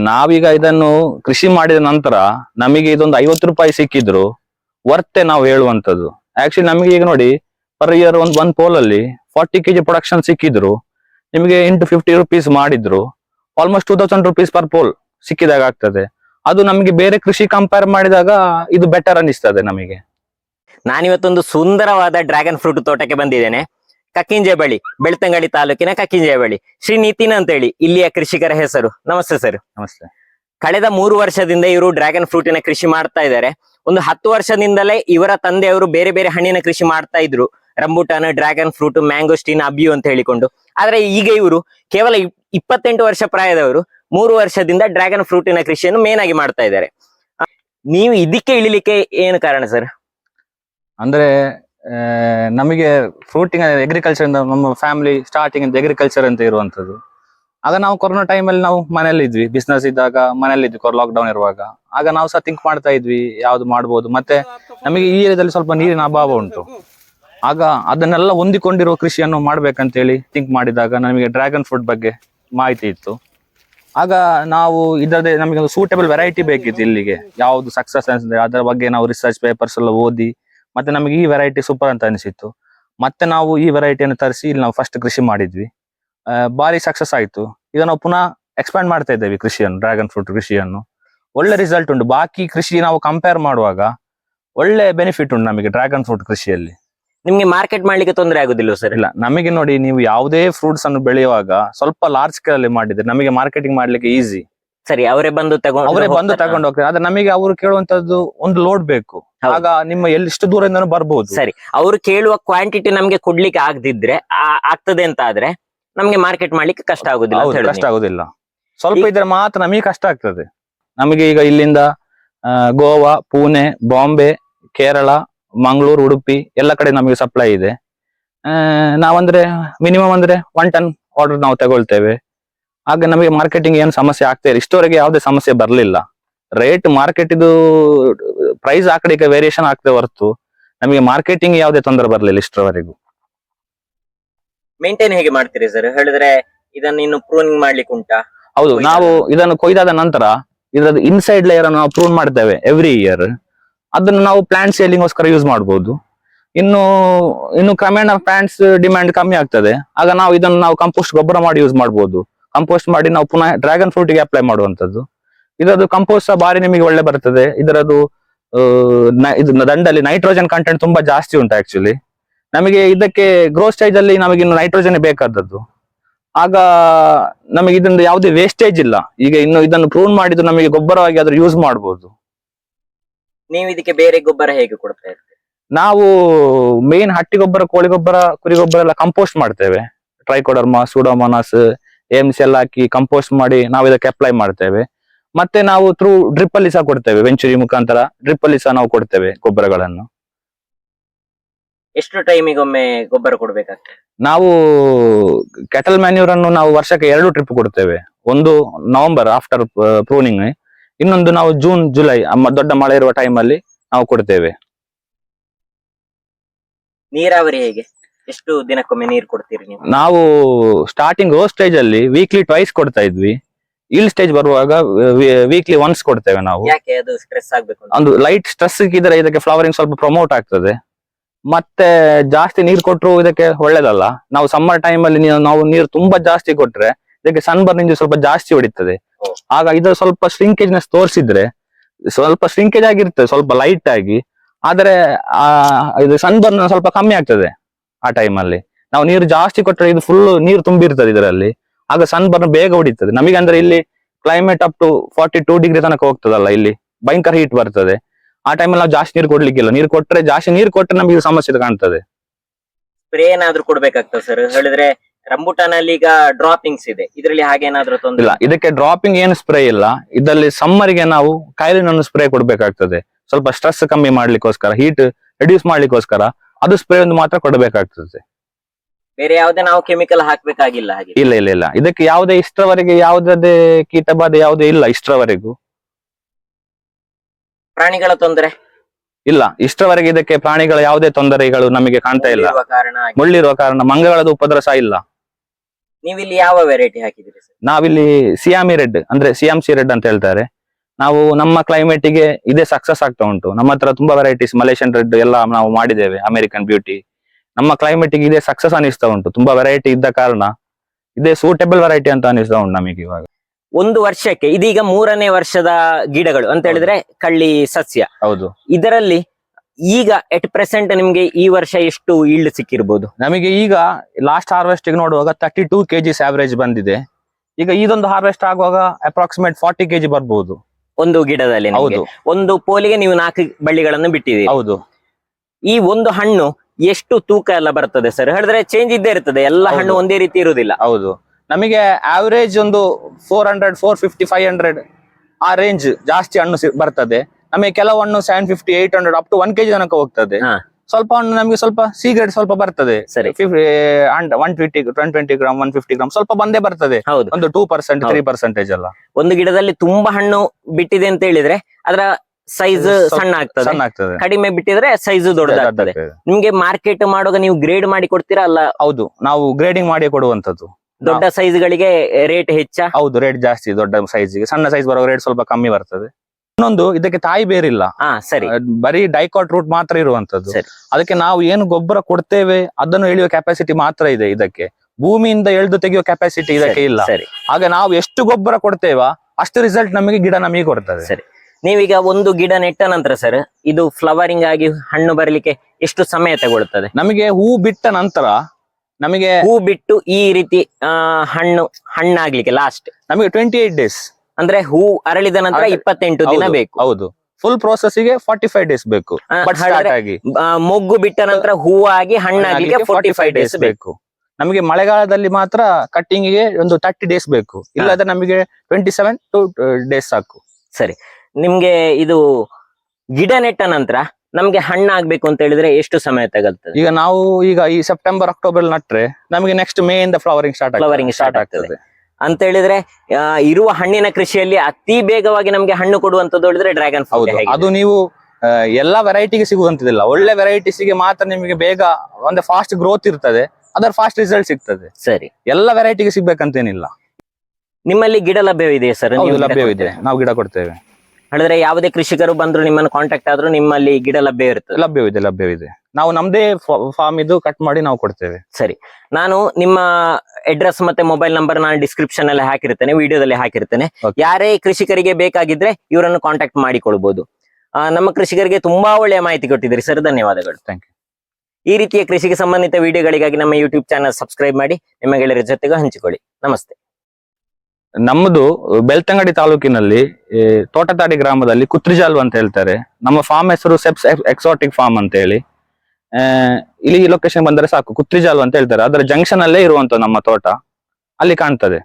ನಾವೀಗ ಇದನ್ನು ಕೃಷಿ ಮಾಡಿದ ನಂತರ ನಮಗೆ ಇದೊಂದು ಐವತ್ತು ರೂಪಾಯಿ ಸಿಕ್ಕಿದ್ರು ವರ್ತೆ ನಾವು ಹೇಳುವಂತದ್ದು ಆಕ್ಚುಲಿ ನಮಗೆ ಈಗ ನೋಡಿ ಪರ್ ಇಯರ್ ಒಂದು ಒಂದು ಪೋಲ್ ಅಲ್ಲಿ ಫಾರ್ಟಿ ಕೆಜಿ ಪ್ರೊಡಕ್ಷನ್ ಸಿಕ್ಕಿದ್ರು, ನಿಮಗೆ ಇಂಟು ಫಿಫ್ಟಿ ರುಪೀಸ್ ಮಾಡಿದ್ರು almost two thousand rupees per pole ಸಿಕ್ಕಿದಾಗ ಆಗ್ತದೆ. ಅದು ನಮಗೆ ಬೇರೆ ಕೃಷಿ ಕಂಪೇರ್ ಮಾಡಿದಾಗ ಇದು ಬೆಟರ್ ಅನಿಸ್ತದೆ ನಮಗೆ. ನಾನಿವತ್ತೊಂದು ಸುಂದರವಾದ ಡ್ರ್ಯಾಗನ್ ಫ್ರೂಟ್ ತೋಟಕ್ಕೆ ಬಂದಿದ್ದೇನೆ. ಕಕ್ಕಿಂಜೆ ಬಳಿ ಬೆಳ್ತಂಗಡಿ ತಾಲೂಕಿನ ಕಕ್ಕಿಂಜೆ ಬಳಿ ಶ್ರೀ ನಿತಿನ್ ಅಂತೇಳಿ ಇಲ್ಲಿಯ ಕೃಷಿಕರ ಹೆಸರು. ನಮಸ್ತೆ ಸರ್. ನಮಸ್ತೆ. ಕಳೆದ ಮೂರು ವರ್ಷದಿಂದ ಇವರು ಡ್ರ್ಯಾಗನ್ ಫ್ರೂಟಿನ ಕೃಷಿ ಮಾಡ್ತಾ ಇದ್ದಾರೆ. ಒಂದು ಹತ್ತು ವರ್ಷದಿಂದಲೇ ಇವರ ತಂದೆಯವರು ಬೇರೆ ಬೇರೆ ಹಣ್ಣಿನ ಕೃಷಿ ಮಾಡ್ತಾ ಇದ್ರು. Rambutan dragon fruit mangosteen abiu ಅಂತ ಹೇಳಿಕೊಂಡು. ಆದ್ರೆ ಈಗ ಇವರು ಕೇವಲ ಇಪ್- ಇಪ್ಪತ್ತೆಂಟು ವರ್ಷ ಪ್ರಾಯದವರು ಮೂರು ವರ್ಷದಿಂದ ಡ್ರ್ಯಾಗನ್ ಫ್ರೂಟಿನ ಕೃಷಿಯನ್ನು ಮೇನ್ ಆಗಿ ಮಾಡ್ತಾ ಇದ್ದಾರೆ. ನೀವು ಇದಕ್ಕೆ ಇಳಿಲಿಕ್ಕೆ ಏನು ಕಾರಣ ಸರ್? ಅಂದ್ರೆ ನಮಗೆ ಫ್ರೂಟಿಂಗ್ ಅಗ್ರಿಕಲ್ಚರ್ ಇಂದ ನಮ್ಮ ಫ್ಯಾಮಿಲಿ ಸ್ಟಾರ್ಟಿಂಗ್ ಅಂತ ಅಗ್ರಿಕಲ್ಚರ್ ಅಂತ ಇರುವಂತದ್ದು ಆಗ ನಾವು ಕೊರೋನಾ ಟೈಮಲ್ಲಿ ನಾವು ಮನೇಲಿ ಇದ್ವಿ. ಬಿಸ್ನೆಸ್ ಇದ್ದಾಗ ಮನೇಲಿ ಇದ್ವಿ ಲಾಕ್ ಡೌನ್ ಇರುವಾಗ. ಆಗ ನಾವು ಸಹ ಥಿಂಕ್ ಮಾಡ್ತಾ ಇದ್ವಿ, ಯಾವ್ದು ಮಾಡ್ಬೋದು. ಮತ್ತೆ ನಮಗೆ ಈ ಏರಿಯಾದಲ್ಲಿ ಸ್ವಲ್ಪ ನೀರಿನ ಅಭಾವ ಉಂಟು. ಆಗ ಅದನ್ನೆಲ್ಲ ಹೊಂದಿಕೊಂಡಿರುವ ಕೃಷಿಯನ್ನು ಮಾಡ್ಬೇಕಂತ ಹೇಳಿ ಥಿಂಕ್ ಮಾಡಿದಾಗ ನಮಗೆ ಡ್ರ್ಯಾಗನ್ ಫ್ರೂಟ್ ಬಗ್ಗೆ ಮಾಹಿತಿ ಇತ್ತು. ಆಗ ನಾವು ಇದರದೇ ನಮಗೆ ಒಂದು ಸೂಟೇಬಲ್ ವೆರೈಟಿ ಬೇಕಿತ್ತು ಇಲ್ಲಿಗೆ. ಯಾವುದು ಸಕ್ಸಸ್ ಅನ್ಸಿದೆ ಅದರ ಬಗ್ಗೆ ನಾವು ರಿಸರ್ಚ್ ಪೇಪರ್ಸ್ ಎಲ್ಲ ಓದಿ ಮತ್ತೆ ನಮಗೆ ಈ ವೆರೈಟಿ ಸೂಪರ್ ಅಂತ ಅನಿಸಿತ್ತು. ಮತ್ತೆ ನಾವು ಈ ವೆರೈಟಿಯನ್ನು ತರಿಸಿ ಇಲ್ಲಿ ನಾವು ಫಸ್ಟ್ ಕೃಷಿ ಮಾಡಿದ್ವಿ. ಬಾರಿ ಭಾರಿ ಸಕ್ಸಸ್ ಆಯಿತು. ಈಗ ನಾವು ಪುನಃ ಎಕ್ಸ್ಪ್ಯಾಂಡ್ ಮಾಡ್ತಾ ಇದ್ದೇವೆ ಕೃಷಿಯನ್ನು ಡ್ರ್ಯಾಗನ್ ಫ್ರೂಟ್ ಕೃಷಿಯನ್ನು. ಒಳ್ಳೆ ರಿಸಲ್ಟ್ ಉಂಟು. ಬಾಕಿ ಕೃಷಿ ನಾವು ಕಂಪೇರ್ ಮಾಡುವಾಗ ಒಳ್ಳೆ ಬೆನಿಫಿಟ್ ಉಂಟು ನಮಗೆ ಡ್ರ್ಯಾಗನ್ ಫ್ರೂಟ್ ಕೃಷಿಯಲ್ಲಿ. ನಿಮಗೆ ಮಾರ್ಕೆಟ್ ಮಾಡ್ಲಿಕ್ಕೆ ತೊಂದರೆ ಆಗುದಿಲ್ಲ ಸರ್ ಇಲ್ಲ ನಮಗೆ ನೋಡಿ ನೀವು ಯಾವುದೇ ಫ್ರೂಟ್ಸ್ ಅನ್ನು ಬೆಳೆಯುವಾಗ ಸ್ವಲ್ಪ ಲಾರ್ಜ್ ಸ್ಕೇಲ್ ಅಲ್ಲಿ ಮಾಡಿದ್ರೆ ನಮಗೆ ಮಾರ್ಕೆಟಿಂಗ್ ಮಾಡ್ಲಿಕ್ಕೆ ಈಸಿ ಸರಿ ಅವರೇ ಬಂದು ತಗೊಂಡು ಅವರೇ ಬಂದು. ತಗೊಂಡು ಹೋಗ್ತಾರೆ. ಆದ್ರೆ ನಮಗೆ ಅವರು ಕೇಳುವಂತದ್ದು ಒಂದು ಲೋಡ್ ಬೇಕು. ಆಗ ನಿಮ್ಮ ಎಲ್ಲಿ ಎಷ್ಟು ದೂರದಿಂದನೂ ಬರ್ಬೋದು. ಸರಿ ಅವರು ಕೇಳುವ ಕ್ವಾಂಟಿಟಿ ನಮ್ಗೆ ಕೊಡ್ಲಿಕ್ಕೆ ಆಗದಿದ್ರೆ ಆಗ್ತದೆ ಅಂತ ಆದ್ರೆ ನಮ್ಗೆ ಮಾರ್ಕೆಟ್ ಮಾಡ್ಲಿಕ್ಕೆ ಕಷ್ಟ ಆಗುದಿಲ್ಲ ಕಷ್ಟ ಆಗುದಿಲ್ಲ. ಸ್ವಲ್ಪ ಇದ್ರೆ ಮಾತ್ರ ನಮಗೆ ಕಷ್ಟ ಆಗ್ತದೆ. ನಮಗೆ ಈಗ ಇಲ್ಲಿಂದ ಗೋವಾ ಪುಣೆ ಬಾಂಬೆ ಕೇರಳ ಮಂಗಳೂರು ಉಡುಪಿ ಎಲ್ಲ ಕಡೆ ನಮಗೆ ಸಪ್ಲೈ ಇದೆ. ಆ, ನಾವಂದ್ರೆ ಮಿನಿಮಮ್ ಅಂದ್ರೆ ಒನ್ ಟನ್ ಆರ್ಡರ್ ನಾವು ತಗೊಳ್ತೇವೆ. ಆಗ ನಮಗೆ ಮಾರ್ಕೆಟಿಂಗ್ ಏನು ಸಮಸ್ಯೆ ಆಗ್ತಾ ಇಲ್ಲ. ಇಷ್ಟವರೆಗೆ ಯಾವುದೇ ಸಮಸ್ಯೆ ಬರಲಿಲ್ಲ. ರೇಟ್ ಮಾರ್ಕೆಟ್ ಇದು ಪ್ರೈಸ್ ಆ ಕಡೆ ವೇರಿಯೇಷನ್ ಆಗ್ತದೆ ಹೊರತು ನಮಗೆ ಮಾರ್ಕೆಟಿಂಗ್ ಯಾವುದೇ ತೊಂದರೆ ಬರಲಿಲ್ಲ ಇಷ್ಟರವರೆಗೂ. ಮೇಂಟೈನ್ ಹೇಗೆ ಮಾಡ್ತೀರಿ ಸರ್ ಹೇಳಿದ್ರೆ ಇದನ್ನ ಇನ್ನು ಪ್ರೂನಿಂಗ್ ಮಾಡ್ಲಿಕ್ಕೆ ಉಂಟಾ? ಹೌದು ನಾವು ಇದನ್ನು ಕೊಯ್ದಾದ ನಂತರ ಇದರದ್ದು ಇನ್ಸೈಡ್ ಲೇಯರ್ ಅನ್ನು ನಾವು ಪ್ರೂನ್ ಮಾಡ್ತೇವೆ ಎವ್ರಿ ಇಯರ್ ಅದನ್ನು ನಾವು ಪ್ಲಾಂಟ್ ಸೇಲಿಂಗ್ಗೋಸ್ಕರ ಯೂಸ್ ಮಾಡಬಹುದು ಇನ್ನು ಇನ್ನು ಕ್ರಮೇಣ ಪ್ಲಾಂಟ್ಸ್ ಡಿಮ್ಯಾಂಡ್ ಕಮ್ಮಿ ಆಗ್ತದೆ. ಆಗ ನಾವು ಇದನ್ನು ನಾವು ಕಂಪೋಸ್ಟ್ ಗೊಬ್ಬರ ಮಾಡಿ ಯೂಸ್ ಮಾಡಬಹುದು ಕಂಪೋಸ್ಟ್ ಮಾಡಿ ನಾವು ಪುನಃ ಡ್ರ್ಯಾಗನ್ ಫ್ರೂಟ್ಗೆ ಅಪ್ಲೈ ಮಾಡುವಂತದ್ದು ಇದರದು ಕಂಪೋಸ್ಟ್ ಸಹ ಬಾರಿ ನಿಮಗೆ ಒಳ್ಳೆ ಬರ್ತದೆ. ಇದರದ್ದು ನ- ಇದು ದಂಡಲ್ಲಿ ನೈಟ್ರೋಜನ್ ಕಂಟೆಂಟ್ ತುಂಬಾ ಜಾಸ್ತಿ ಉಂಟು ಆಕ್ಚುಲಿ ನಮಗೆ ಇದಕ್ಕೆ ಗ್ರೋ ಸ್ಟೇಜ್ ಅಲ್ಲಿ ನಮಗೆ ಇನ್ನು ನೈಟ್ರೋಜನ್ ಬೇಕಾದದ್ದು. ಆಗ ನಮಗೆ ಇದರಿಂದ ಯಾವುದೇ ವೇಸ್ಟೇಜ್ ಇಲ್ಲ. ಈಗ ಇನ್ನು ಇದನ್ನು ಪ್ರೂನ್ ಮಾಡಿದ್ದು ನಮಗೆ ಗೊಬ್ಬರವಾಗಿ ಅದ್ರ ಯೂಸ್ ಮಾಡಬಹುದು ನೀವು ಇದಕ್ಕೆ ಬೇರೆ ಗೊಬ್ಬರ ಹೇಗೆ ಕೊಡ್ತಾ ಇರ್ತೀರಿ? ನಾವು ಮೇನ್ ಹಟ್ಟಿ ಗೊಬ್ಬರ ಕೋಳಿ ಗೊಬ್ಬರ ಕುರಿ ಗೊಬ್ಬರ ಎಲ್ಲ ಕಂಪೋಸ್ಟ್ ಮಾಡ್ತೇವೆ. ಟ್ರೈಕೋಡರ್ಮಾ ಸೂಡೋಮೋನಾಸ್ ಏಮ್ಸ್ ಎಲ್ಲ ಹಾಕಿ ಕಂಪೋಸ್ಟ್ ಮಾಡಿ ನಾವು ಇದಕ್ಕೆ ಅಪ್ಲೈ ಮಾಡ್ತೇವೆ. ಮತ್ತೆ ನಾವು ಥ್ರೂ ಡ್ರಿಪ್ ಅಲ್ಲಿ ಸಹ ಕೊಡ್ತೇವೆ ವೆಂಚುರಿ ಮುಖಾಂತರ ಡ್ರಿಪ್ ಅಲ್ಲಿ ಸಹ ನಾವು ಕೊಡ್ತೇವೆ ಗೊಬ್ಬರಗಳನ್ನು. ಎಷ್ಟು ಟೈಮಿಗೊಮ್ಮೆ ಗೊಬ್ಬರ ಕೊಡ್ಬೇಕಾಗ್ತದೆ? ನಾವು ಕೆಟಲ್ ಮ್ಯಾನ್ಯೂರ್ ಅನ್ನು ನಾವು ವರ್ಷಕ್ಕೆ ಎರಡು ಟ್ರಿಪ್ ಕೊಡ್ತೇವೆ. ಒಂದು ನವೆಂಬರ್ ಆಫ್ಟರ್ ಪ್ರೂನಿಂಗ್ ಇನ್ನೊಂದು ನಾವು ಜೂನ್ ಜುಲೈ ಅಮ್ಮ ದೊಡ್ಡ ಮಳೆ ಇರುವ ಟೈಮ್ ಅಲ್ಲಿ ನಾವು ಕೊಡ್ತೇವೆ. ನೀರಾವರಿ ಹೇಗೆ? ಎಷ್ಟು ದಿನಕ್ಕೊಮ್ಮೆ ನೀರು ಕೊಡ್ತೀರಿ ನೀವು? ನಾವು ಸ್ಟಾರ್ಟಿಂಗ್ ಓ ಸ್ಟೇಜ್ ಅಲ್ಲಿ ವೀಕ್ಲಿ ಟ್ವೈಸ್ ಕೊಡ್ತಾ ಇದ್ವಿ. ಇಲ್ ಸ್ಟೇಜ್ ಬರುವಾಗ ವೀಕ್ಲಿ ಒನ್ಸ್ ಕೊಡ್ತೇವೆ ನಾವು. ಯಾಕೆ ಅದು ಸ್ಟ್ರೆಸ್ ಆಗ್ಬೇಕು ಅಂತ? ಒಂದು ಲೈಟ್ ಸ್ಟ್ರೆಸ್ ಇದ್ರೆ ಇದಕ್ಕೆ ಫ್ಲವರಿಂಗ್ ಸ್ವಲ್ಪ ಪ್ರಮೋಟ್ ಆಗ್ತದೆ. ಮತ್ತೆ ಜಾಸ್ತಿ ನೀರು ಕೊಟ್ಟರು ಇದಕ್ಕೆ ಒಳ್ಳೇದಲ್ಲ. ನಾವು ಸಮ್ಮರ್ ಟೈಮ್ ಅಲ್ಲಿ ನೀವು- ನಾವು ನೀರು ತುಂಬಾ ಜಾಸ್ತಿ ಕೊಟ್ರೆ ಇದಕ್ಕೆ ಸನ್ ಬರ್ನಿಂಗ್ ಸ್ವಲ್ಪ ಜಾಸ್ತಿ ಹೊಡಿತದೆ. ಓ. ಆಗ ಇದು ಸ್ವಲ್ಪ ಶ್ರಿಂಕೇಜ್ನೆಸ್ ತೋರಿಸಿದ್ರೆ ಸ್ವಲ್ಪ ಶ್ರಿಂಕೇಜ್ ಆಗಿರ್ತದೆ ಸ್ವಲ್ಪ ಲೈಟ್ ಆಗಿ. ಆದ್ರೆ ಆ ಇದು ಸನ್ ಬರ್ನ್ ಸ್ವಲ್ಪ ಕಮ್ಮಿ ಆಗ್ತದೆ. ಆ ಟೈಮಲ್ಲಿ ಅಲ್ಲಿ. ನಾವು ನೀರು ಜಾಸ್ತಿ ಕೊಟ್ಟರೆ ಇದು ಫುಲ್ ನೀರು ತುಂಬಿರ್ತದೆ ಇದರಲ್ಲಿ. ಆಗ ಸನ್ ಬರ್ನ್ ಬೇಗ ಹೊಡಿತದೆ. ನಮಗೆ ಅಂದ್ರೆ ಇಲ್ಲಿ climate up to forty two degree ತನಕ ಹೋಗ್ತದಲ್ಲ ಇಲ್ಲಿ. ಭಯಂಕರ ಹೀಟ್ ಬರ್ತದೆ. ಆ ಟೈಮಲ್ಲಿ ನಾವು ಜಾಸ್ತಿ ನೀರು ಕೊಡ್ಲಿಕ್ಕಿಲ್ಲ. ನೀರು ಕೊಟ್ರೆ ಜಾಸ್ತಿ ನೀರು ಕೊಟ್ರೆ ನಮಗೆ ಸಮಸ್ಯೆ ಕಾಣ್ತದೆ. ಸ್ಪ್ರೇ ಏನಾದ್ರೂ ಕೊಡ್ಬೇಕಾಗ್ತದೆ ಸರ್ ಹೇಳಿದ್ರೆ ರಂಬುಟಾನ್ ಅಲ್ಲಿ ಈಗ ಡ್ರಾಪಿಂಗ್ಸ್ ಇದೆ. ಇದರಲ್ಲಿ ಹಾಗೆ ಏನಾದ್ರೂ ತೊಂದ್ರೆ ಇಲ್ಲ ಇದಕ್ಕೆ ಡ್ರಾಪಿಂಗ್ ಏನು ಸ್ಪ್ರೇ ಇಲ್ಲ. ಇದರಲ್ಲಿ ಸಮ್ಮರ್ಗೆ ನಾವು ಕೈಲಿನ ಸ್ಪ್ರೇ ಕೊಡ್ಬೇಕಾಗ್ತದೆ. ಸ್ವಲ್ಪ ಸ್ಟ್ರೆಸ್ ಕಮ್ಮಿ ಮಾಡ್ಲಿಕ್ಕೋಸ್ಕರ ಹೀಟ್ ರಿಡ್ಯೂಸ್ ಮಾಡ್ಲಿಕ್ಕೋಸ್ಕರ. ಅದು ಸ್ಪ್ರೇ ಒಂದು ಮಾತ್ರ ಕೊಡಬೇಕಾಗ್ತದೆ. ಬೇರೆ ಯಾವುದೇ ನಾವು ಕೆಮಿಕಲ್ ಹಾಕ್ಬೇಕಾಗಿಲ್ಲ ಹಾಗೆ. ಇಲ್ಲ ಇಲ್ಲ ಇಲ್ಲ. ಇದಕ್ಕೆ ಯಾವುದೇ ಇಷ್ಟರವರೆಗೆ ಯಾವುದೇ ಕೀಟ ಬಾಧೆ ಯಾವುದೇ ಇಲ್ಲ ಇಷ್ಟರವರೆಗೂ. ಪ್ರಾಣಿಗಳ ತೊಂದರೆ? ಇಲ್ಲ ಇಷ್ಟರವರೆಗೆ ಇದಕ್ಕೆ ಪ್ರಾಣಿಗಳ ಯಾವುದೇ ತೊಂದರೆಗಳು ನಮಗೆ ಕಾಣ್ತಾ ಇಲ್ಲ. ಇರುವ ಕಾರಣ. ಮುಳ್ಳಿರುವ ಕಾರಣ ಮಂಗಗಳದ ಉಪದ್ರ ಸಹ ಇಲ್ಲ. ನೀವಿಲ್ಲಿ ಯಾವ ವೆರೈಟಿ ಹಾಕಿದ್ರಿ ಸರ್? ನಾವಿಲ್ಲಿ ಸಿಯಾಮಿ ರೆಡ್ ಅಂದ್ರೆ ಸಿಯಾಮ್ ಸಿ ರೆಡ್ ಅಂತ ಹೇಳ್ತಾರೆ. ನಾವು ನಮ್ಮ ಕ್ಲೈಮೇಟ್ಗೆ ಇದೇ ಸಕ್ಸಸ್ ಆಗ್ತಾ ಉಂಟು. ನಮ್ಮ ಹತ್ರ ತುಂಬಾ ವೆರೈಟೀಸ್ ಮಲೇಷಿಯನ್ ರೆಡ್ ಎಲ್ಲ ನಾವು ಮಾಡಿದ್ದೇವೆ ಅಮೆರಿಕನ್ ಬ್ಯೂಟಿ ನಮ್ಮ ಕ್ಲೈಮೇಟ್ಗೆ ಇದೇ ಸಕ್ಸಸ್ ಅನಿಸ್ತಾ ಉಂಟು ತುಂಬಾ ವೆರೈಟಿ ಇದ್ದ ಕಾರಣ. ಇದೇ ಸೂಟೇಬಲ್ ವೆರೈಟಿ ಅಂತ ಅನಿಸ್ತಾ ಉಂಟು ನಮಗೆ ಇವಾಗ. ಒಂದು ವರ್ಷಕ್ಕೆ ಇದೀಗ ಮೂರನೇ ವರ್ಷದ ಗಿಡಗಳು ಅಂತ ಹೇಳಿದ್ರೆ ಕಳ್ಳಿ ಸಸ್ಯ. ಹೌದು. ಇದರಲ್ಲಿ ಈಗ ಎಟ್ ಪ್ರೆಸೆಂಟ್ ನಿಮ್ಗೆ ಈ ವರ್ಷ ಎಷ್ಟು ಈಲ್ಡ್ ಸಿಕ್ಕಿರ್ಬೋದು? ನಮಗೆ ಈಗ ಲಾಸ್ಟ್ ಹಾರ್ವೆಸ್ಟ್ ನೋಡುವಾಗ ತರ್ಟಿ ಟೂ ಕೆಜಿಸ್ ಆವರೇಜ್ ಬಂದಿದೆ. ಈಗ ಇದೊಂದು ಹಾರ್ವೆಸ್ಟ್ ಆಗುವಾಗ ಅಪ್ರಾಕ್ಸಿಮೇಟ್ ಫಾರ್ಟಿ ಕೆಜಿ ಬರ್ಬೋದು. ಒಂದು ಗಿಡದಲ್ಲಿ ನಿಮ್ಗೆ. ಹೌದು. ಒಂದು ಪೋಲಿಗೆ ನೀವು ನಾಲ್ಕು ಬಳ್ಳಿಗಳನ್ನು ಬಿಟ್ಟಿದ್ದೀರಿ. ಹೌದು. ಈ ಒಂದು ಹಣ್ಣು ಎಷ್ಟು ತೂಕ ಎಲ್ಲ ಬರ್ತದೆ ಸರ್ ಹೇಳಿದ್ರೆ ಚೇಂಜ್ ಇದ್ದೇ ಇರ್ತದೆ. ಎಲ್ಲ ಹೌದು. ಹಣ್ಣು ಒಂದೇ ರೀತಿ ಇರುವುದಿಲ್ಲ. ಹೌದು. ನಮಗೆ ಆವರೇಜ್ ಒಂದು four hundred four fifty five hundred ಆ ರೇಂಜ್ ಜಾಸ್ತಿ ಹಣ್ಣು ಸಿ- ಬರ್ತದೆ. ನಮಗೆ ಕೆಲವು ಹಣ್ಣು seven fifty eight hundred up to one KG ತನಕ ಹೋಗ್ತದೆ. ಹಾ. ಸ್ವಲ್ಪ ಒಂದು ನಮಗೆ ಸ್ವಲ್ಪ ಸಿ ಗ್ರೇಡ್ ಸ್ವಲ್ಪ ಬರ್ತದೆ. ಸರಿ. One twenty one twenty gram one fifty gram ಸ್ವಲ್ಪ ಬಂದೇ ಬರ್ತದೆ. ಹೌದು. ಒಂದು ಟೂ ಪರ್ಸೆಂಟ್. ತ್ರೀ ಪರ್ಸೆಂಟೇಜ್ ಅಲ್ಲ. ಒಂದು ಗಿಡದಲ್ಲಿ ತುಂಬಾ ಹಣ್ಣು ಬಿಟ್ಟಿದೆ ಅಂತ ಹೇಳಿದ್ರೆ ಅದರ ಸೈಜ್ ಸಣ್ಣ ಆಗ್ತದೆ. ಕಡಿಮೆ ಬಿಟ್ಟಿದ್ರೆ ಸೈಜ್ ದೊಡ್ಡದಾಗ್ತದೆ. ನಿಮ್ಗೆ ಮಾರ್ಕೆಟ್ ಮಾಡುವಾಗ ನೀವು ಗ್ರೇಡ್ ಮಾಡಿ ಕೊಡ್ತೀರಾ ಅಲ್ಲ? ಹೌದು. ನಾವು ಗ್ರೇಡಿಂಗ್ ಮಾಡಿ ಕೊಡುವಂತದ್ದು ದೊಡ್ಡ ಸೈಜ್ ಗಳಿಗೆ ರೇಟ್ ಹೆಚ್ಚ? ಹೌದು ರೇಟ್ ಜಾಸ್ತಿ ದೊಡ್ಡ ಸೈಜ್ಗೆ ಸಣ್ಣ ಸೈಜ್ ಬರೋ ರೇಟ್ ಸ್ವಲ್ಪ ಕಮ್ಮಿ ಬರ್ತದೆ. ಇನ್ನೊಂದು ಇದಕ್ಕೆ ತಾಯಿ ಬೇರಿಲ್ಲ. ಹಾ ಸರಿ. ಬರೀ ಡೈಕಾಟ್ ರೂಟ್ ಮಾತ್ರ ಇರುವಂತದ್ದು ಸರಿ. ಅದಕ್ಕೆ ನಾವು ಏನು ಗೊಬ್ಬರ ಕೊಡ್ತೇವೆ ಅದನ್ನು ಎಳೆಯುವ ಕೆಪಾಸಿಟಿ ಮಾತ್ರ ಇದೆ ಇದಕ್ಕೆ. ಭೂಮಿಯಿಂದ ಎಳೆದು ತೆಗೆಯುವ ಕೆಪಾಸಿಟಿ ಇದಕ್ಕೆ ಇಲ್ಲ. ಸರಿ. ಹಾಗೆ ನಾವು ಎಷ್ಟು ಗೊಬ್ಬರ ಕೊಡ್ತೇವಾ ಅಷ್ಟು ರಿಸಲ್ಟ್ ನಮಗೆ ಗಿಡ ನಮಗೆ ಕೊಡ್ತದೆ. ಸರಿ. ನೀವೀಗ ಒಂದು ಗಿಡ ನೆಟ್ಟ ನಂತರ ಸರ್ ಇದು ಫ್ಲವರಿಂಗ್ ಆಗಿ ಹಣ್ಣು ಬರಲಿಕ್ಕೆ ಎಷ್ಟು ಸಮಯ ತಗೊಳ್ತದೆ? ನಮಗೆ ಹೂ ಬಿಟ್ಟ ನಂತರ ನಮಗೆ ಹೂ ಬಿಟ್ಟು ಈ ರೀತಿ ಆ, ಹಣ್ಣು ಹಣ್ಣಾಗ್ಲಿಕ್ಕೆ ಲಾಸ್ಟ್ ನಮಗೆ ಟ್ವೆಂಟಿ ಏಟ್ ಡೇಸ್ ಅಂದ್ರೆ ಹೂ ಅರಳಿದ ನಂತರ ಇಪ್ಪತ್ತೆಂಟು ದಿನ ಬೇಕು. ಹೌದು. ಫುಲ್ ಪ್ರೋಸೆಸ್ಗೆ ಫಾರ್ಟಿ ಫೈವ್ ಡೇಸ್ ಬೇಕು ಮೊಗ್ಗು ಬಿಟ್ಟ ನಂತರ ಹೂವಾಗಿ ಹಣ್ಣಾಗ್ಲಿಕ್ಕೆ ಫೋರ್ಟಿ ಫೈವ್ ಡೇಸ್ ಬೇಕು. ನಮಗೆ ಮಳೆಗಾಲದಲ್ಲಿ ಮಾತ್ರ ಕಟ್ಟಿಂಗ್ಗೆ ಒಂದು ತರ್ಟಿ ಡೇಸ್ ಬೇಕು. ಇಲ್ಲದ್ರೆ ನಮಗೆ ಟ್ವೆಂಟಿ ಸೆವೆನ್ ಟು ಡೇಸ್ ಸಾಕು. ಸರಿ. ನಿಮ್ಗೆ ಇದು ಗಿಡ ನೆಟ್ಟ ನಂತರ ನಮ್ಗೆ ಹಣ್ಣಾಗ್ಬೇಕು ಅಂತ ಹೇಳಿದ್ರೆ ಎಷ್ಟು ಸಮಯ ತಗಲ್ತದೆ? ಈಗ ನಾವು ಈಗ ಈ ಸೆಪ್ಟೆಂಬರ್ ಅಕ್ಟೋಬರ್ ನಟ್ರೆ ನಮಗೆ ನೆಕ್ಸ್ಟ್ ಮೇ ಇಂದ ಫ್ಲವರಿಂಗ್ ಸ್ಟಾರ್ಟ್ ಫ್ಲವರಿಂಗ್ ಸ್ಟಾರ್ಟ್ ಆಗ್ತದೆ. ಅಂತ ಹೇಳಿದ್ರೆ ಇರುವ ಹಣ್ಣಿನ ಕೃಷಿಯಲ್ಲಿ ಅತಿ ಬೇಗವಾಗಿ ನಮ್ಗೆ ಹಣ್ಣು ಕೊಡುವಂತದ್ದು ಹೇಳಿದ್ರೆ ಡ್ರ್ಯಾಗನ್ ಫ್ರೂಟ್ ಅದು ನೀವು ಎಲ್ಲಾ ವೆರೈಟಿಗೆ ಸಿಗುವಂತದಿಲ್ಲ. ಒಳ್ಳೆ ವೆರೈಟೀಸ್ಗೆ ಮಾತ್ರ ನಿಮಗೆ ಬೇಗ ಒಂದು ಫಾಸ್ಟ್ ಗ್ರೋತ್ ಇರ್ತದೆ. ಅದರ ಫಾಸ್ಟ್ ರಿಸಲ್ಟ್ ಸಿಗ್ತದೆ. ಸರಿ. ಎಲ್ಲ ವೆರೈಟಿಗೆ ಸಿಗ್ಬೇಕಂತೇನಿಲ್ಲ. ನಿಮ್ಮಲ್ಲಿ ಗಿಡ ಲಭ್ಯವಿದೆಯಾ ಸರ್? ಲಭ್ಯವಿದೆ. ನಾವು ಗಿಡ ಕೊಡ್ತೇವೆ. ಹೇಳಿದ್ರೆ ಯಾವುದೇ ಕೃಷಿಕರು ಬಂದ್ರು ನಿಮ್ಮನ್ನು ಕಾಂಟ್ಯಾಕ್ಟ್ ಆದ್ರೂ ನಿಮ್ಮಲ್ಲಿ ಗಿಡ ಲಭ್ಯ ಇರುತ್ತೆ ಲಭ್ಯವಿದೆ ಲಭ್ಯವಿದೆ. ನಾವು ನಮ್ದೇ ಫಾರ್ಮ್ ಇದು ಕಟ್ ಮಾಡಿ ನಾವು ಕೊಡ್ತೇವೆ. ಸರಿ. ನಾನು ನಿಮ್ಮ ಅಡ್ರೆಸ್ ಮತ್ತೆ ಮೊಬೈಲ್ ನಂಬರ್ ನಾನು ಡಿಸ್ಕ್ರಿಪ್ಷನ್ ಅಲ್ಲಿ ಹಾಕಿರ್ತೇನೆ ವಿಡಿಯೋದಲ್ಲಿ ಹಾಕಿರ್ತೇನೆ. ಯಾರೇ ಕೃಷಿಕರಿಗೆ ಬೇಕಾಗಿದ್ರೆ ಇವರನ್ನು ಕಾಂಟ್ಯಾಕ್ಟ್ ಮಾಡಿಕೊಳ್ಬಹುದು ನಮ್ಮ ಕೃಷಿಕರಿಗೆ ತುಂಬಾ ಒಳ್ಳೆಯ ಮಾಹಿತಿ ಕೊಟ್ಟಿದ್ದೀರಿ. ಸರ್ ಧನ್ಯವಾದಗಳು. ಥ್ಯಾಂಕ್ ಯು ಈ ರೀತಿಯ ಕೃಷಿಗೆ ಸಂಬಂಧಿತ ವಿಡಿಯೋಗಳಿಗಾಗಿ ನಮ್ಮ ಯೂಟ್ಯೂಬ್ ಚಾನಲ್ ಸಬ್ಸ್ಕ್ರೈಬ್ ಮಾಡಿ ನಿಮ್ಮ ಗೆಳೆಯರ ಜೊತೆಗೂ ಹಂಚಿಕೊಳ್ಳಿ. ನಮಸ್ತೆ. ನಮ್ಮದು ಬೆಳ್ತಂಗಡಿ ತಾಲೂಕಿನಲ್ಲಿ ತೋಟತಾಡಿ ಗ್ರಾಮದಲ್ಲಿ ಕುತ್ರಿಜಾಲ್ ಅಂತ ಹೇಳ್ತಾರೆ. ನಮ್ಮ ಫಾರ್ಮ್ ಹೆಸರು ಸೆಪ್ಸ್ ಎಕ್ಸಾಟಿಕ್ ಫಾರ್ಮ್ ಅಂತ ಹೇಳಿ. ಇಲ್ಲಿ ಇಲ್ಲಿ ಲೊಕೇಶನ್ ಬಂದರೆ ಸಾಕು, ಕುತ್ರಿಜಾಲ್ ಅಂತ ಹೇಳ್ತಾರೆ. ಅದರ ಜಂಕ್ಷನ್ ಅಲ್ಲೇ ಇರುವಂತ ನಮ್ಮ ತೋಟ. ಅಲ್ಲಿ ಕಾಣ್ತದೆ.